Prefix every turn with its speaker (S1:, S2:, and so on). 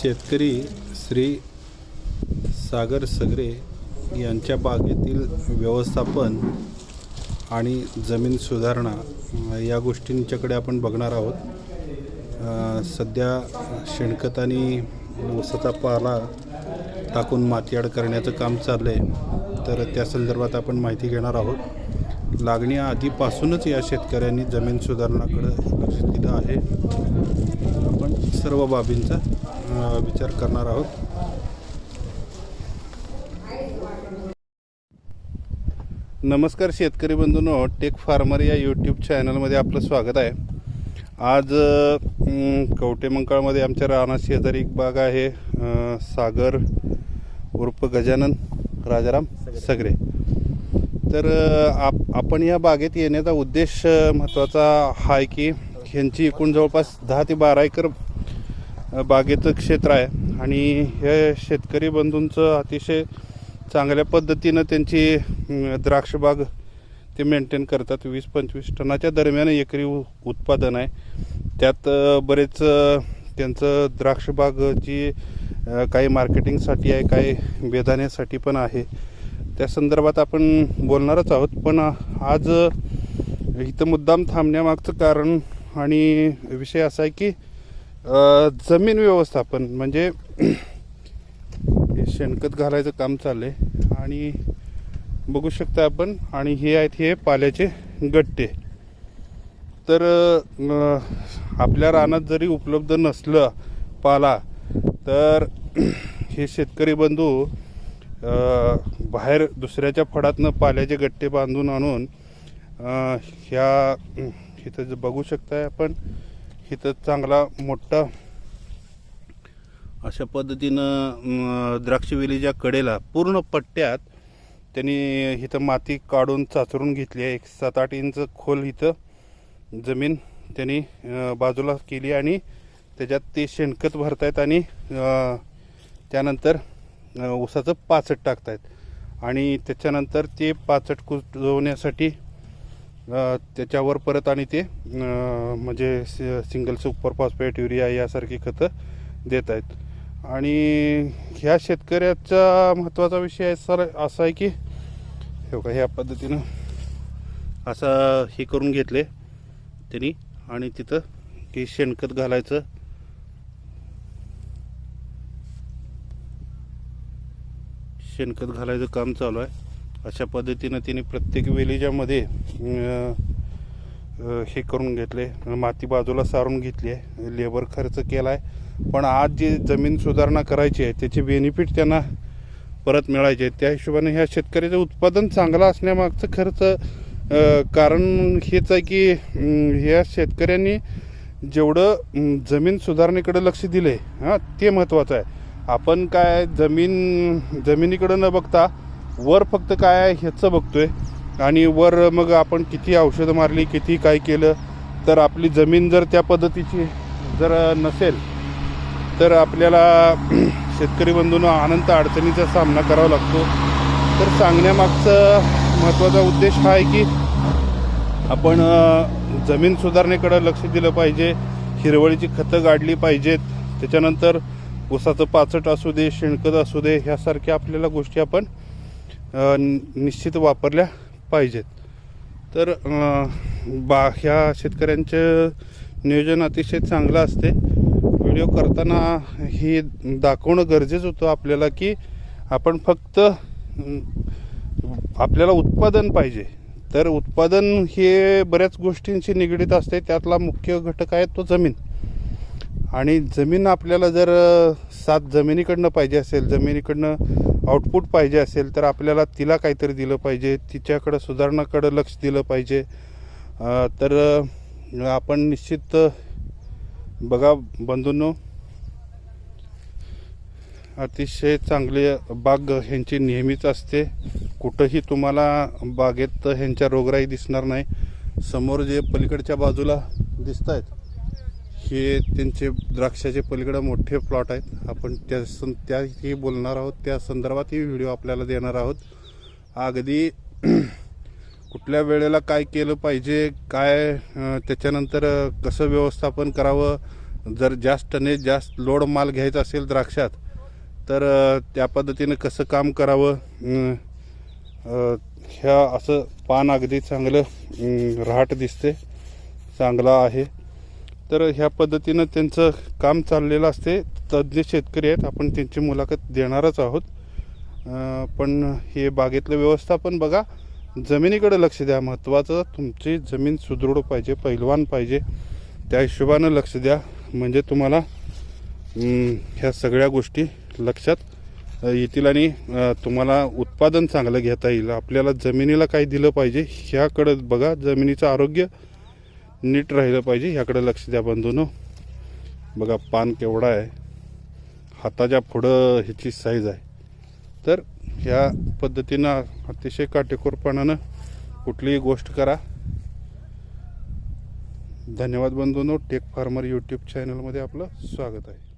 S1: शेतकरी श्री सागर सगरे यांच्या बागेतील व्यवस्थापन आणि जमीन सुधारणा या गोष्टींच्याकडे आपण बघणार आहोत. सध्या शेणखत आणि ऊसाचा पाला टाकून मातीआड करण्याचं काम चाललं आहे तर त्या संदर्भात आपण माहिती घेणार आहोत. लागणी आधीपासूनच या शेतकऱ्यांनी जमीन सुधारणाकडं लक्ष दिलं आहे. आपण सर्व बाबींचा विचार करणार आहोत. नमस्कार शेतकरी बंधूंनो टेक फार्मर या यूट्यूब चॅनलमध्ये आपलं स्वागत आहे. आज अ, कवटेमंकाळमध्ये आमच्या राणा शेजारी एक बाग आहे सागर उर्फ गजानन राजाराम सगरे. तर आप आपण या बागेत येण्याचा उद्देश महत्त्वाचा आहे की ह्यांची एकूण जवळपास दहा ते बारा एकर बागेचं क्षेत्र आहे. आणि हे शेतकरी बंधूंचं अतिशय चांगल्या पद्धतीनं त्यांची द्राक्षबाग ते मेंटेन करतात. वीस पंचवीस टनाच्या दरम्यान एकरी उत्पादन आहे. त्यात बरेच त्यांचं द्राक्षबाग जी काही मार्केटिंगसाठी आहे काही बेदाण्यासाठी पण आहे. त्या संदर्भात आपण बोलणारच आहोत. पण आज इथं मुद्दाम थांबण्यामागचं कारण आणि विषय असा आहे की जमीन व्यवस्थापन म्हणजे हे शेणखत घालायचं काम चाललंय. आणि बघू शकता आपण आणि हे आहेत हे पाल्याचे गट्टे. तर आपल्या रानात जरी उपलब्ध नसलं पाला तर हे शेतकरी बंधू बाहेर दुसऱ्याच्या फडातनं पाल्याचे गट्टे बांधून आणून ह्या इथं बघू शकताय आपण इथं चांगला मोठा अशा पद्धतीनं द्राक्षवेलीच्या कडेला पूर्ण पट्ट्यात त्यांनी इथं माती काढून चाचरून घेतली आहे. एक सात आठ इंच खोल इथं जमीन त्यांनी बाजूला केली आणि त्याच्यात ते शेणखत भरतायत आणि त्यानंतर ऊसाचं पाचट टाकतायत. आणि त्याच्यानंतर ते पाचट कुजवण्यासाठी त्याच्यावर परत आणि ते म्हणजे सिंगल सुपर फॉस्फेट युरिया यासारखी खतं देत आहेत. आणि ह्या शेतकऱ्याचा महत्त्वाचा विषय आहे सर असा आहे की हे बघा ह्या पद्धतीनं असं हे करून घेतले त्यांनी आणि तिथं की शेणखत घालायचं. शेणखत घालायचं काम चालू आहे. अशा पद्धतीनं तिने प्रत्येक वेलीच्यामध्ये हे करून घेतले. माती बाजूला सारून घेतली आहे. लेबर खर्च केला आहे पण आज जी जमीन सुधारणा करायची आहे त्याचे बेनिफिट त्यांना परत मिळायचे त्या हिशोबाने ह्या शेतकऱ्याचं उत्पादन चांगलं असण्यामागचं खर्च कारण हेच आहे की ह्या शेतकऱ्यांनी जेवढं जमीन सुधारणेकडे लक्ष दिले हां ते महत्त्वाचं आहे. आपण काय जमीन जमिनीकडं न बघता वर फक्त काय आहे ह्याचं बघतोय. आणि वर मग आपण किती औषधं मारली किती काय केलं तर आपली जमीन जर त्या पद्धतीची जर नसेल तर आपल्याला शेतकरी बंधूंना अनंत अडचणीचा सामना करावा लागतो. तर सांगण्यामागचं महत्त्वाचा उद्देश हा आहे की आपण जमीन सुधारणेकडं लक्ष दिलं पाहिजे हिरवळीची खतं गाडली पाहिजेत त्याच्यानंतर ऊसाचं पाचट असू दे शेणखत असू दे ह्यासारख्या आपल्याला गोष्टी आपण निश्चित वापरल्या पाहिजेत. तर बा ह्या शेतकऱ्यांचं नियोजन अतिशय चांगलं असते. व्हिडिओ करताना हे दाखवणं गरजेचं होतं आपल्याला की आपण फक्त आपल्याला उत्पादन पाहिजे. तर उत्पादन हे बऱ्याच गोष्टींशी निगडीत असते. त्यातला मुख्य घटक आहे तो जमीन. आणि जमीन आपल्याला जर सात जमिनीकडनं पाहिजे असेल जमिनीकडनं आउटपुट पाहिजे असेल तर आपल्याला तिला काहीतरी दिलं पाहिजे तिच्याकडं सुधारणाकडं लक्ष दिलं पाहिजे. तर आपण निश्चित बघा बंधूंनो अतिशय चांगले बाग ह्यांची नेहमीच असते. कुठंही तुम्हाला बागेत ह्यांच्या रोगराई दिसणार नाही. समोर जे पलीकडच्या बाजूला दिसत आहेत हे त्यांचे द्राक्षाचे पलीकडं मोठे प्लॉट आहेत. आपण त्या सं त्याही बोलणार आहोत. त्या संदर्भातही व्हिडिओ आपल्याला देणार आहोत. अगदी कुठल्या वेळेला काय केलं पाहिजे काय त्याच्यानंतर कसं व्यवस्थापन करावं? जर जास्त जास्त लोड माल घ्यायचा असेल द्राक्षात तर त्या पद्धतीनं कसं काम करावं? ह्या असं पान अगदी चांगलं राहट दिसते चांगला आहे. तर ह्या पद्धतीनं त्यांचं काम चाललेलं असते. तज्ज्ञ शेतकरी आहेत आपण त्यांची मुलाखत देणारच आहोत. पण हे बागेतलं व्यवस्थापन बघा. जमिनीकडे लक्ष द्या. महत्त्वाचं तुमची जमीन सुदृढ पाहिजे पैलवान पाहिजे. त्या हिशोबानं लक्ष द्या. म्हणजे तुम्हाला ह्या सगळ्या गोष्टी लक्षात येतील आणि तुम्हाला उत्पादन चांगलं घेता येईल. आपल्याला जमिनीला काय दिलं पाहिजे. ह्याकडं बघा. जमिनीचं आरोग्य नीट राहिलं पाहिजे ह्याकडे लक्ष द्या बंधूनो. बघा पान केवढा आहे. हाताच्या पुढं ह्याची साईज आहे. तर ह्या पद्धतीनं अतिशय काटेकोरपणानं कुठलीही गोष्ट करा. धन्यवाद बंधूनो. टेक फार्मर यूट्यूब चॅनलमध्ये आपलं स्वागत आहे.